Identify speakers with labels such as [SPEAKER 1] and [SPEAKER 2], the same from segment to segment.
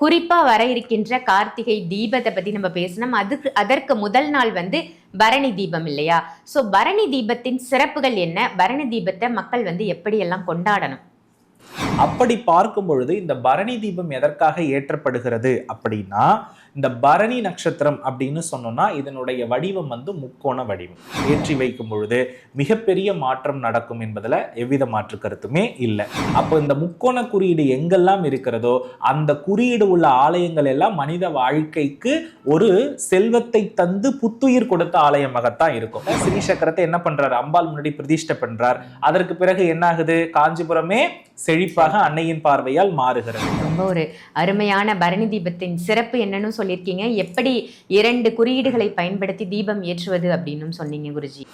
[SPEAKER 1] குறிப்பா வர இருக்கின்ற கார்த்திகை தீபத்தை பத்தி நம்ம பேசணும். அதுக்கு அதற்கு முதல் நாள் வந்து பரணி தீபம் இல்லையா? சோ பரணி தீபத்தின் சிறப்புகள் என்ன? பரணி தீபத்தை மக்கள் வந்து எப்படி எல்லாம் கொண்டாடணும்?
[SPEAKER 2] அப்படி பார்க்கும் பொழுது இந்த பரணி தீபம் எதற்காக ஏற்றப்படுகிறது அப்படின்னா இந்த பரணி நட்சத்திரம் அப்படின்னு சொன்னோம்னா இதனுடைய வடிவம் வந்து முக்கோண வடிவம். ஏற்றி வைக்கும் பொழுது மிகப்பெரிய மாற்றம் நடக்கும் என்பதில் எவ்வித மாற்று கருத்துமே இல்லை. அப்போ இந்த முக்கோண குறியீடு எங்கெல்லாம் இருக்கிறதோ அந்த குறியீடு உள்ள ஆலயங்கள் எல்லாம் மனித வாழ்க்கைக்கு ஒரு செல்வத்தை தந்து புத்துயிர் கொடுத்த ஆலயமாகத்தான் இருக்கும். ஸ்ரீ சக்கரத்தை என்ன பண்றாரு? அம்பாள் முன்னாடி பிரதிஷ்டை பண்றார். அதற்கு பிறகு என்ன ஆகுது காஞ்சிபுரமே செழிப்பாக அன்னையின் பார்வையால் மாறுகிறது.
[SPEAKER 1] ரொம்ப ஒரு அருமையான பரணி தீபத்தின் சிறப்பு என்னன்னு சொல்லியிருக்கீங்க. எப்படி இரண்டு குறியீடுகளை பயன்படுத்தி தீபம் ஏற்றுவது அப்படின்னு சொன்னீங்க குருஜி.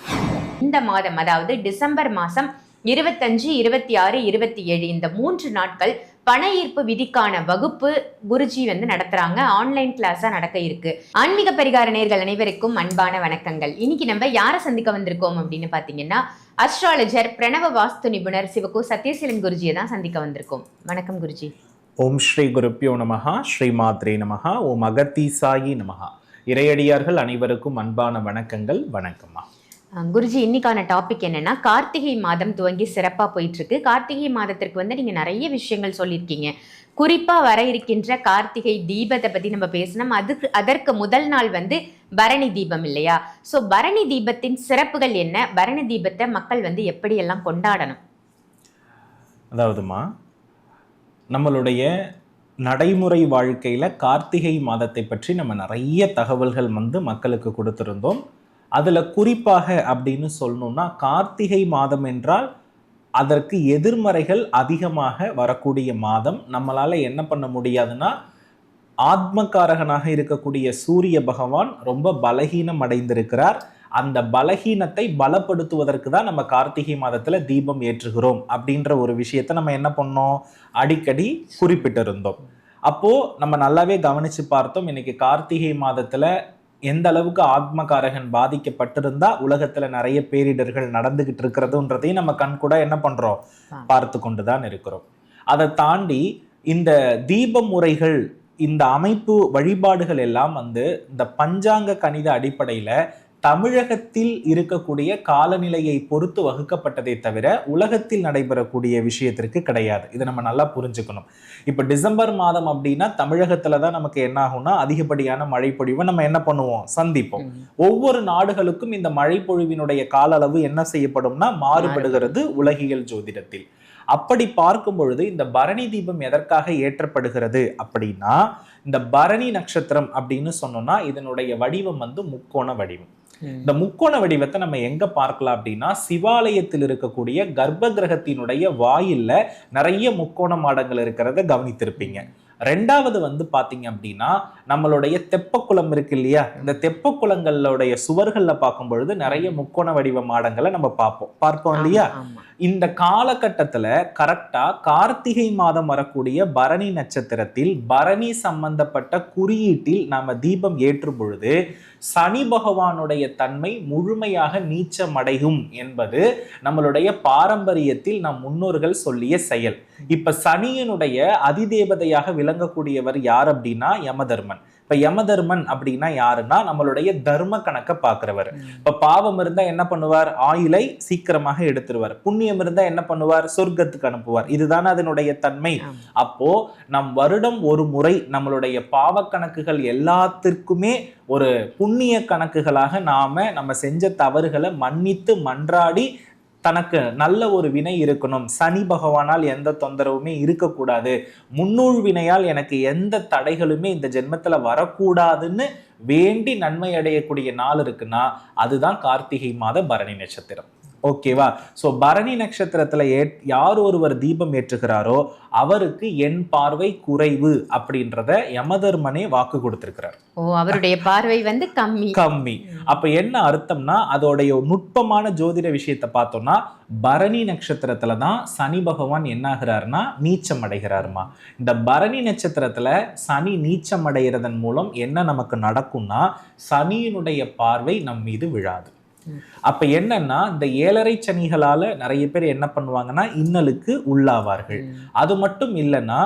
[SPEAKER 1] இந்த மாதம் அதாவது டிசம்பர் மாதம் இருபத்தஞ்சு இருபத்தி ஆறு இருபத்தி ஏழு இந்த மூன்று நாட்கள் பண ஈர்ப்பு விதிக்கான வகுப்பு குருஜி வந்து நடத்துறாங்க. ஆன்லைன் கிளாஸா நடக்க இருக்கு. ஆன்மீக பரிகார நேர்கள் அனைவருக்கும் அன்பான வணக்கங்கள். இன்னைக்கு நம்ம யாரை சந்திக்க வந்திருக்கோம் அப்படின்னு பாத்தீங்கன்னா அஸ்ட்ராலஜர் பிரணவ வாஸ்து நிபுணர் சிவகு சத்யசீலன் குருஜியை தான் சந்திக்க வந்திருக்கோம். வணக்கம் குருஜி.
[SPEAKER 2] ஓம் ஸ்ரீ குருப்பியோ நமஹா ஸ்ரீ மாத்ரே நமஹா ஓம் அகத்தீசாயி நமஹா. இறையடியார்கள் அனைவருக்கும் அன்பான வணக்கங்கள் வணக்கம்மா.
[SPEAKER 1] குருஜி இன்னைக்கான டாபிக் என்னன்னா கார்த்திகை மாதம் துவங்கி சிறப்பா போயிட்டு இருக்கு கார்த்திகை மாதத்திற்கு வந்து நீங்க நிறைய விஷயங்கள் சொல்லியிருக்கீங்க. குறிப்பா வர இருக்கின்ற கார்த்திகை தீபத்தை பத்தி நம்ம பேசணும். அதுக்கு அதற்கு முதல் நாள் வந்து பரணி தீபம் இல்லையா? சோ பரணி தீபத்தின் சிறப்புகள் என்ன? பரணி தீபத்தை மக்கள் வந்து எப்படி எல்லாம் கொண்டாடணும்?
[SPEAKER 2] அதாவதுமா நம்மளுடைய நடைமுறை வாழ்க்கையில் கார்த்திகை மாதத்தை பற்றி நம்ம நிறைய தகவல்கள் வந்து மக்களுக்கு கொடுத்துருந்தோம். அதில் குறிப்பாக அப்படின்னு சொல்லணும்னா கார்த்திகை மாதம் என்றால் அதற்கு எதிர்மறைகள் அதிகமாக வரக்கூடிய மாதம். நம்மளால் என்ன பண்ண முடியாதுன்னா ஆத்மகாரகனாக இருக்கக்கூடிய சூரிய பகவான் ரொம்ப பலகீனம் அடைந்திருக்கிறார் அந்த பலகீனத்தை பலப்படுத்துவதற்கு தான் நம்ம கார்த்திகை மாதத்துல தீபம் ஏற்றுகிறோம் அப்படின்ற ஒரு விஷயத்த நம்ம என்ன பண்ணோம்? அடிக்கடி குறிப்பிட்டிருந்தோம். அப்போ நம்ம நல்லாவே கவனிச்சு பார்த்தோம் இன்னைக்கு கார்த்திகை மாதத்துல எந்த அளவுக்கு ஆத்மகாரகன் பாதிக்கப்பட்டிருந்தா உலகத்துல நிறைய பேரிடர்கள் நடந்துகிட்டு இருக்கிறதுன்றதையும் நம்ம கண் கூட என்ன பண்றோம்? பார்த்து கொண்டுதான் இருக்கிறோம். அதை தாண்டி இந்த தீப முறைகள் இந்த அமைப்பு வழிபாடுகள் எல்லாம் வந்து இந்த பஞ்சாங்க கணித அடிப்படையில தமிழகத்தில் இருக்கக்கூடிய காலநிலையை பொறுத்து வகுக்கப்பட்டதே தவிர உலகத்தில் நடைபெறக்கூடிய விஷயத்திற்கு கிடையாது. இதை நம்ம நல்லா புரிஞ்சுக்கணும். இப்போ டிசம்பர் மாதம் அப்படின்னா தமிழகத்துல தான் நமக்கு என்ன ஆகும்னா அதிகப்படியான மழை பொழிவை நம்ம என்ன பண்ணுவோம்? சந்திப்போம். ஒவ்வொரு நாடுகளுக்கும் இந்த மழை பொழிவினுடைய கால அளவு என்ன செய்யப்படும்னா மாறுபடுகிறது உலகியல் ஜோதிடத்தில். அப்படி பார்க்கும் பொழுது இந்த பரணி தீபம் எதற்காக ஏற்றப்படுகிறது அப்படின்னா இந்த பரணி நட்சத்திரம் அப்படின்னு சொன்னோம்னா இதனுடைய வடிவம் வந்து முக்கோண வடிவம். இந்த முக்கோண வடிவத்தை நம்ம எங்க பார்க்கலாம் அப்படின்னா சிவாலயத்தில் இருக்கக்கூடிய கர்ப்ப கிரகத்தினுடைய வாயில்ல நிறைய முக்கோண மாடங்கள் இருக்கிறத கவனித்திருப்பீங்க. ரெண்டாவது வந்து பாத்தீங்க அப்படின்னா நம்மளுடைய தெப்பக்குளம் இருக்கு இல்லையா? இந்த தெப்பக்குளங்களுடைய சுவர்கள்ல பார்க்கும் பொழுது நிறைய முக்கோண வடிவ மாடங்களை நம்ம பார்ப்போம். பார்ப்போம் இல்லையா. இந்த காலகட்டத்தில் கரெக்டாக கார்த்திகை மாதம் வரக்கூடிய பரணி நட்சத்திரத்தில் பரணி சம்பந்தப்பட்ட குறியீட்டில் நாம் தீபம் ஏற்றும் பொழுது சனி பகவானுடைய தன்மை முழுமையாக நீச்சமடையும் என்பது நம்மளுடைய பாரம்பரியத்தில் நம் முன்னோர்கள் சொல்லிய செயல். இப்போ சனியினுடைய அதிதேவதையாக விளங்கக்கூடியவர் யார் அப்படின்னா யமதர்மன். இப்ப யமதர்மன் அப்படின்னா யாருன்னா நம்மளுடைய தர்ம கணக்கை பார்க்கிறவர். இப்ப பாவம் இருந்தா என்ன பண்ணுவார்? ஆயுளை சீக்கிரமாக எடுத்துருவார். புண்ணியம் இருந்தா என்ன பண்ணுவார்? சொர்க்கத்துக்கு அனுப்புவார். இதுதானே அதனுடைய தன்மை. அப்போ நம் வருடம் ஒரு முறை நம்மளுடைய பாவ கணக்குகள் எல்லாத்திற்குமே ஒரு புண்ணிய கணக்குகளாக நாம நம்ம செஞ்ச தவறுகளை மன்னித்து மன்றாடி தனக்கு நல்ல ஒரு வினை இருக்கணும். சனி பகவானால் எந்த தொந்தரவுமே இருக்கக்கூடாது. முன்னூழ் வினையால் எனக்கு எந்த தடைகளுமே இந்த ஜென்மத்தில் வரக்கூடாதுன்னு வேண்டி நன்மை அடையக்கூடிய நாள் இருக்குன்னா அதுதான் கார்த்திகை மாத பரணி நட்சத்திரம். ஓகேவா சோ பரணி நட்சத்திரத்துல ஏ யார் ஒருவர் தீபம் ஏற்றுகிறாரோ அவருக்கு என் பார்வை குறைவு அப்படின்றத யமதர்மனே வாக்கு கொடுத்திருக்கிறார்.
[SPEAKER 1] ஓ அவருடைய பார்வை வந்து கம்மி.
[SPEAKER 2] கம்மி. அப்ப என்ன அர்த்தம்னா அதோடைய நுட்பமான ஜோதிட விஷயத்தை பார்த்தோம்னா பரணி நட்சத்திரத்துல தான் சனி பகவான் என்ன நீச்சம் அடைகிறாருமா. இந்த பரணி நட்சத்திரத்துல சனி நீச்சம் அடைகிறதன் மூலம் என்ன நமக்கு நடக்கும்னா சனியினுடைய பார்வை நம் மீது விழாது. அப்ப என்னன்னா இந்த ஏழரை சனிகளால நிறைய பேர் என்ன பண்ணுவாங்கன்னா இன்னலுக்கு உள்ளாவார்கள். அது மட்டும் இல்லைன்னா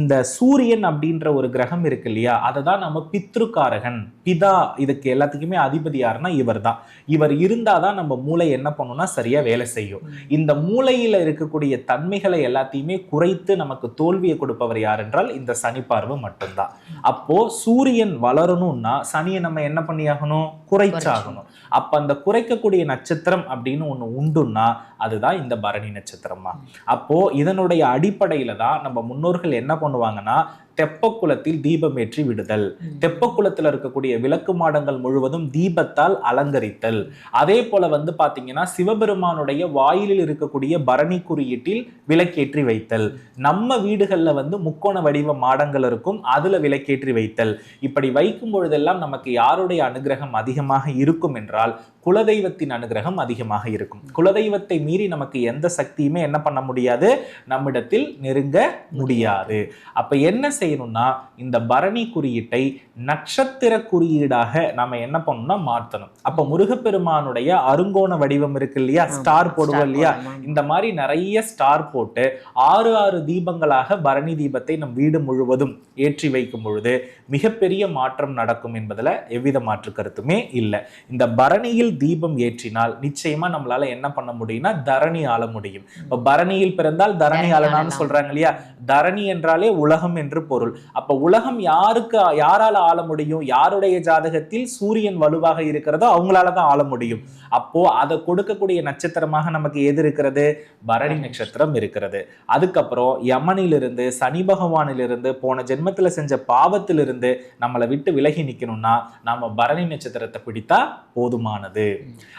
[SPEAKER 2] இந்த சூரியன் அப்படின்ற ஒரு கிரகம் இருக்கு இல்லையா? அதை தான் நம்ம பித்ருக்காரகன். பிதா இதுக்கு எல்லாத்துக்குமே அதிபதி யாருன்னா இவர் தான் இவர் இருந்தாதான் நம்ம மூளை என்ன பண்ணணும்னா சரியாக வேலை செய்யும். இந்த மூளையில் இருக்கக்கூடிய தன்மைகளை எல்லாத்தையுமே குறைத்து நமக்கு தோல்வியை கொடுப்பவர் யார் என்றால் இந்த சனி பார்வை மட்டும்தான். அப்போ சூரியன் வளரணும்னா சனியை நம்ம என்ன பண்ணியாகணும்? குறைச்சாகணும். அப்ப அந்த குறைக்கக்கூடிய நட்சத்திரம் அப்படின்னு ஒண்ணு உண்டுன்னா அதுதான் இந்த பரணி நட்சத்திரமா. அப்போ இதனுடைய அடிப்படையில தான் நம்ம முன்னோர்கள் என்ன பண்ணுவாங்கன்னா தெப்பக்குளத்தில் தீபம் ஏற்றி விடுதல் தெப்பக்குளத்துல இருக்கக்கூடிய விளக்கு மாடங்கள் முழுவதும் தீபத்தால் அலங்கரித்தல். அதே போல வந்து பாத்தீங்கன்னா சிவபெருமானுடைய வாயிலில் இருக்கக்கூடிய பரணி குறியீட்டில் விளக்கேற்றி வைத்தல். நம்ம வீடுகள்ல வந்து முக்கோண வடிவ மாடங்கள் இருக்கும் அதுல விளக்கேற்றி வைத்தல். இப்படி வைக்கும் பொழுதெல்லாம் நமக்கு யாருடைய அனுகிரகம் அதிகமாக இருக்கும் என்றால் குலதெய்வத்தின் அனுகிரகம் அதிகமாக இருக்கும். குலதெய்வத்தை மீறி நமக்கு எந்த சக்தியுமே என்ன பண்ண முடியாது? நம்மிடத்தில் நெருங்க முடியாது. அப்ப என்ன செய்யணும்னா இந்த பரணி குறியீட்டை நட்சத்திர குறியீடாக நாம என்ன பண்ணணும்னா மாற்றணும். அப்ப முருகப்பெருமானுடைய அருங்கோண வடிவம் இருக்கு இல்லையா? ஸ்டார் போடுவோம் இல்லையா? இந்த மாதிரி நிறைய ஸ்டார் போட்டு ஆறு ஆறு தீபங்களாக பரணி தீபத்தை நம் வீடு முழுவதும் ஏற்றி வைக்கும் பொழுது மிகப்பெரிய மாற்றம் நடக்கும் என்பதுல எவ்வித மாற்று கருத்துமே இல்லை. இந்த பரணியில் தீபம் ஏற்றினால் நிச்சயமா நம்மளால என்ன பண்ண முடியும்னா தரணி ஆள முடியும். இப்ப பரணியில் பிறந்தால் தரணி
[SPEAKER 1] ஆளலாம்.
[SPEAKER 2] சொல்றாங்க இல்லையா? தரணி என்றாலே உலகம் என்று பொருள். அப்ப உலகம் யாருக்கு யாரால ஆள முடியும்? யாருடைய ஜாதகத்தில் சூரியன் வலுவாக இருக்கிறதோ அவங்களால தான் ஆள முடியும். அப்போ அதை கொடுக்கக்கூடிய நட்சத்திரமாக நமக்கு எது இருக்கிறது? பரணி. நட்சத்திரம் இருக்கிறது. அதுக்கப்புறம் யமனிலிருந்து சனி பகவானிலிருந்து போன ஜென்மத்துல செஞ்ச பாவத்திலிருந்து நம்மளை விட்டு விலகி நிக்கணும்னா நாம பரணி நட்சத்திரத்தை பிடித்தா போதுமானது.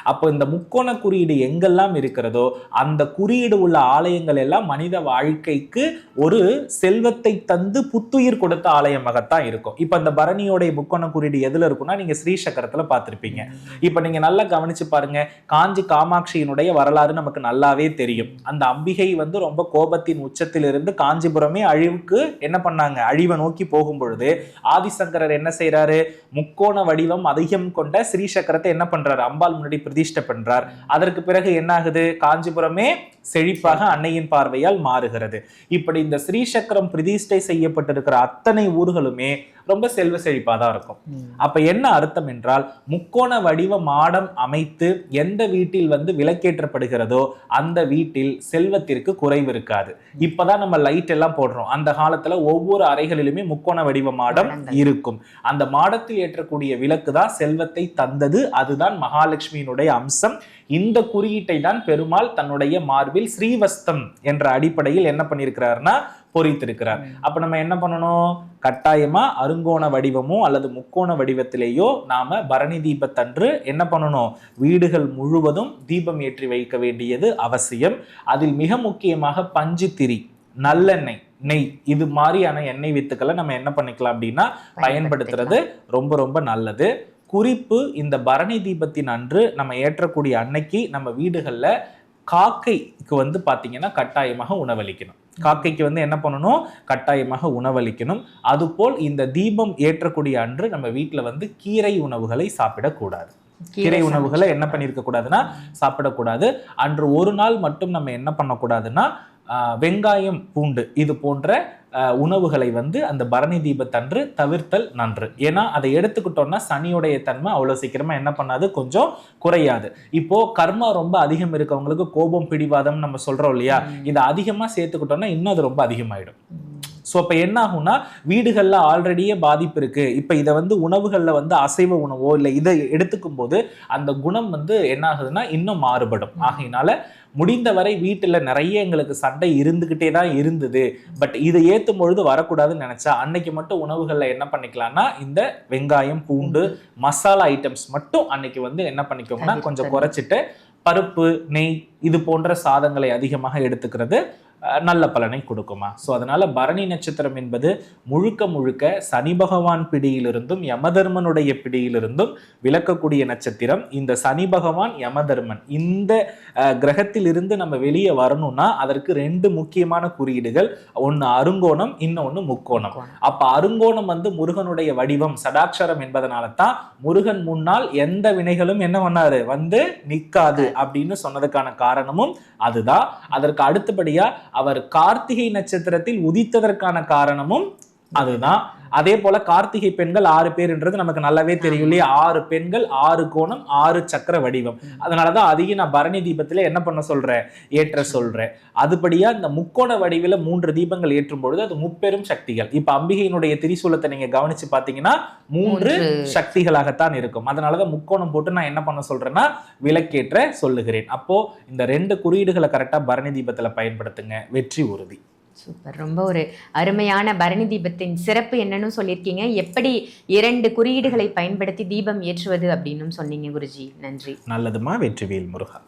[SPEAKER 2] அப்போ இந்த முக்கோண குறியீடு எங்கெல்லாம் இருக்கிறதோ அந்த குறியீடு உள்ள ஆலயங்கள் எல்லாம் மனித வாழ்க்கைக்கு ஒரு செல்வத்தை தந்து புத்துயிர் கொடுத்த ஆலயமாகத்தான் இருக்கும். இப்ப இந்த பரணியோடைய முக்கோண குறியீடு எதுல இருக்கும்னா நீங்க ஸ்ரீசக்கரத்துல பார்த்துருப்பீங்க. இப்ப நீங்க நல்லா கவனிச்சு பாருங்க காஞ்சி காமாட்சியினுடைய வரலாறு நமக்கு நல்லாவே தெரியும். அந்த அம்பிகை வந்து ரொம்ப கோபத்தின் உச்சத்திலிருந்து காஞ்சிபுரமே அழிவுக்கு என்ன பண்ணாங்க? அழிவை நோக்கி போகும் பொழுது ஆதிசங்கரர் என்ன செய்யறாரு முக்கோண வடிவம் அதிகம் கொண்ட ஸ்ரீசக்கரத்தை என்ன பண்றாரு? அம்பாள் முன்னாடி பிரதிஷ்டை பண்றார். அதற்கு பிறகு என்ன ஆகுது காஞ்சிபுரமே செழிப்பாக அன்னையின் பார்வையால் மாறுகிறது. இப்படி இந்த ஸ்ரீசக்கரம் பிரதிஷ்டை செய்யப்பட்டிருக்கிற அத்தனை ஊர்களுமே ரொம்ப செல்வ செழிப்பா தான் இருக்கும். அப்ப என்ன அர்த்தம் என்றால் முக்கோண வடிவ மாடம் அமைத்து எந்த வீட்டில் வந்து விளக்கேற்றப்படுகிறதோ அந்த வீட்டில் செல்வத்திற்கு குறைவு இருக்காது. இப்பதான் நம்ம லைட் எல்லாம் போடுறோம். அந்த காலத்துல ஒவ்வொரு அறைகளிலுமே முக்கோண வடிவ மாடம். இருக்கும். அந்த மாடத்தில் ஏற்றக்கூடிய விளக்கு தான் செல்வத்தை தந்தது. அதுதான் மகாலட்சுமியினுடைய அம்சம். இந்த குறியீட்டை தான் பெருமாள் தன்னுடைய மார்பில் ஸ்ரீவஸ்தம் என்ற அடிப்படையில் என்ன பண்ணியிருக்கிறாருன்னா பொறித்திருக்கிறார். அப்ப நம்ம என்ன பண்ணணும்? கட்டாயமா அருங்கோண வடிவமோ அல்லது முக்கோண வடிவத்திலேயோ நாம பரணி தீபத்தன்று என்ன பண்ணணும்? வீடுகள் முழுவதும் தீபம் ஏற்றி வைக்க வேண்டியது அவசியம். அதில் மிக முக்கியமாக பஞ்சுத்திரி நல்லெண்ணெய் நெய் இது மாதிரியான எண்ணெய் வித்துக்களை நம்ம என்ன பண்ணிக்கலாம் அப்படின்னா பயன்படுத்துறது ரொம்ப ரொம்ப நல்லது. குறிப்பு இந்த பரணி தீபத்தின் அன்று நம்ம ஏற்றக்கூடிய அன்னைக்கு நம்ம வீடுகள்ல காக்கைக்கு வந்து பாத்தீங்கன்னா கட்டாயமாக உணவளிக்கணும். காக்கைக்கு வந்து என்ன பண்ணணும்? கட்டாயமாக உணவளிக்கணும். அதுபோல் இந்த தீபம் ஏற்றக்கூடிய அன்று நம்ம வீட்ல வந்து கீரை உணவுகளை சாப்பிடக்கூடாது. கீரை உணவுகளை என்ன பண்ணியிருக்க கூடாதுன்னா சாப்பிடக்கூடாது. அன்று ஒரு நாள் மட்டும் நம்ம என்ன பண்ணக்கூடாதுன்னா வெங்காயம் பூண்டு இது போன்ற உணவுகளை வந்து அந்த பரணி தீபத்தன்று தவிர்த்தல் நன்று. ஏன்னா அதை எடுத்துக்கிட்டோம்னா சனியுடைய தன்மை அவ்வளவு சீக்கிரமா என்ன பண்ணாது கொஞ்சம் குறையாது. இப்போ கர்மா ரொம்ப அதிகம் இருக்கவங்களுக்கு கோபம் பிடிவாதம் நம்ம சொல்றோம் இல்லையா? இதை அதிகமா சேர்த்துக்கிட்டோம்னா இன்னும் அது ரொம்ப அதிகமாயிடும். ஸோ அப்போ என்ன ஆகும்னா வீடுகளில் ஆல்ரெடியே பாதிப்பு இருக்கு. இப்போ இதை வந்து உணவுகளில் வந்து அசைவ உணவோ இல்லை இதை எடுத்துக்கும் போது அந்த குணம் வந்து என்ன ஆகுதுன்னா இன்னும் மாறுபடும். ஆகையினால முடிந்தவரை வீட்டில் நிறைய எங்களுக்கு சண்டை இருந்துக்கிட்டே தான் இருந்தது. பட் இதை ஏற்றும் பொழுது வரக்கூடாதுன்னு நினைச்சா அன்னைக்கு மட்டும் உணவுகளில் என்ன பண்ணிக்கலாம்னா இந்த வெங்காயம் பூண்டு மசாலா ஐட்டம்ஸ் மட்டும் அன்னைக்கு வந்து என்ன பண்ணிக்கோங்கன்னா கொஞ்சம். குறைச்சிட்டு பருப்பு நெய் இது போன்ற சாதங்களை அதிகமாக எடுத்துக்கிறது. நல்ல பலனை கொடுக்குமா? ஸோ அதனால பரணி நட்சத்திரம் என்பது முழுக்க முழுக்க சனி பகவான் பிடியிலிருந்தும் யமதர்மனுடைய பிடியிலிருந்தும் விளக்கக்கூடிய நட்சத்திரம். இந்த சனி பகவான் யமதர்மன் இந்த கிரகத்திலிருந்து நம்ம வெளியே வரணும்னா அதற்கு ரெண்டு முக்கியமான குறியீடுகள். ஒன்று அருங்கோணம் இன்னொன்று முக்கோணம். அப்ப அருங்கோணம் வந்து முருகனுடைய வடிவம் சடாட்சரம் என்பதனால தான் முருகன் முன்னால் எந்த வினைகளும் என்ன பண்ணாரு? வந்து நிக்காது அப்படின்னு சொன்னதுக்கான காரணமும் அதுதான். அதற்கு அடுத்தபடியா அவர் கார்த்திகை நட்சத்திரத்தில் உதித்ததற்கான காரணமும் அதுதான். அதே போல கார்த்திகை பெண்கள் ஆறு பேர்ன்றது நமக்கு நல்லாவே தெரியும் இல்லையா? ஆறு பெண்கள் ஆறு கோணம் ஆறு சக்கர வடிவம். அதனாலதான் அதிகம் நான் பரணி தீபத்துல என்ன பண்ண சொல்றேன்? ஏற்ற சொல்றேன். அதுபடியா இந்த முக்கோண வடிவில மூன்று தீபங்கள் ஏற்றும் பொழுது அது முப்பெரும் சக்திகள். இப்ப அம்பிகையினுடைய திரிசூலத்தை நீங்க கவனிச்சு பாத்தீங்கன்னா மூன்று
[SPEAKER 1] மூன்று.
[SPEAKER 2] சக்திகளாகத்தான் இருக்கும். அதனாலதான் முக்கோணம் போட்டு நான் என்ன பண்ண சொல்றேன்னா விளக்கேற்ற சொல்லுகிறேன். அப்போ இந்த ரெண்டு குறியீடுகளை கரெக்டா பரணி தீபத்துல பயன்படுத்துங்க. வெற்றி உறுதி.
[SPEAKER 1] சூப்பர். ரொம்ப ஒரு அருமையான பரணி தீபத்தின் சிறப்பு என்னன்னு சொல்லியிருக்கீங்க. எப்படி இரண்டு குறியீடுகளை பயன்படுத்தி தீபம் ஏற்றுவது அப்படின்னும் சொன்னீங்க குருஜி. நன்றி.
[SPEAKER 2] நல்லதுமா வெற்றிவேல் முருகா?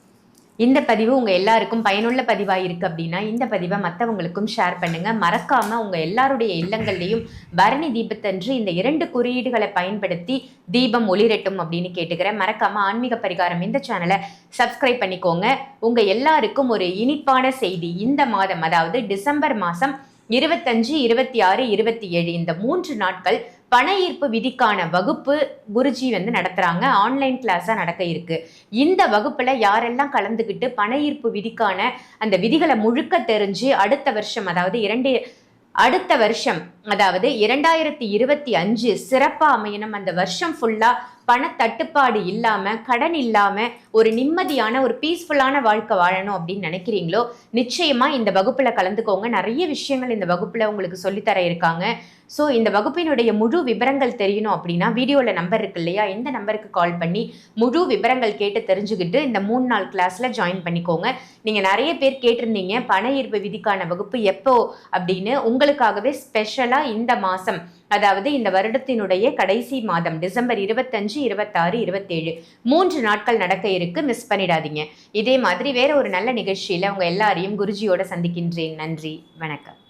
[SPEAKER 1] இந்த பதிவு உங்க எல்லாருக்கும் பயனுள்ள பதிவா இருக்கு அப்படின்னா இந்த பதிவை மற்றவங்களுக்கும் ஷேர் பண்ணுங்க. மறக்காம உங்க எல்லாருடைய இல்லங்கள்லையும் பரணி தீபத்தன்று இந்த இரண்டு குறியீடுகளை பயன்படுத்தி தீபம் ஒளிரட்டும் அப்படின்னு கேட்டுக்கிறேன். மறக்காம ஆன்மீக பரிகாரம் இந்த சேனலை சப்ஸ்கிரைப் பண்ணிக்கோங்க. உங்க எல்லாருக்கும் ஒரு இனிப்பான செய்தி இந்த மாதம் அதாவது டிசம்பர் மாதம் இருபத்தஞ்சு இருபத்தி ஆறு இருபத்தி ஏழு இந்த மூன்று நாட்கள் பண ஈர்ப்பு விதிக்கான வகுப்பு குருஜி வந்து நடத்துகிறாங்க ஆன்லைன் கிளாஸாக நடக்க இருக்குது இந்த வகுப்பில் யாரெல்லாம் கலந்துக்கிட்டு பண ஈர்ப்பு விதிக்கான அந்த விதிகளை முழுக்க தெரிஞ்சு அடுத்த வருஷம் அதாவது இரண்டு அடுத்த வருஷம் அதாவது இரண்டாயிரத்தி இருபத்தி அஞ்சு சிறப்பாக அமையணும். அந்த வருஷம் ஃபுல்லாக பணத்தட்டுப்பாடு இல்லாமல் கடன் இல்லாமல் ஒரு நிம்மதியான ஒரு பீஸ்ஃபுல்லான வாழ்க்கை வாழணும் அப்படின்னு நினைக்கிறீங்களோ நிச்சயமாக இந்த வகுப்பில் கலந்துக்கோங்க. நிறைய விஷயங்கள் இந்த வகுப்பில் உங்களுக்கு சொல்லித்தர இருக்காங்க. ஸோ இந்த வகுப்பினுடைய முழு விவரங்கள் தெரியணும் அப்படின்னா வீடியோவில் நம்பர் இருக்கு இல்லையா? இந்த நம்பருக்கு கால் பண்ணி முழு விவரங்கள் கேட்டு தெரிஞ்சுக்கிட்டு இந்த மூணு நாள் கிளாஸில் ஜாயின் பண்ணிக்கோங்க. நீங்கள் நிறைய பேர் கேட்டிருந்தீங்க பண ஈர்ப்பு விதிக்கான வகுப்பு எப்போ அப்படின்னு. உங்களுக்காகவே ஸ்பெஷலாக இந்த மாதம் அதாவது இந்த வருடத்தினுடைய கடைசி மாதம் டிசம்பர் இருபத்தஞ்சு இருபத்தாறு இருபத்தேழு மூன்று நாட்கள் நடக்க இருக்கு. மிஸ் பண்ணிடாதீங்க. இதே மாதிரி வேற ஒரு நல்ல நிகழ்ச்சியில் உங்கள் எல்லாரையும் குருஜியோட சந்திக்கின்றேன். நன்றி. வணக்கம்.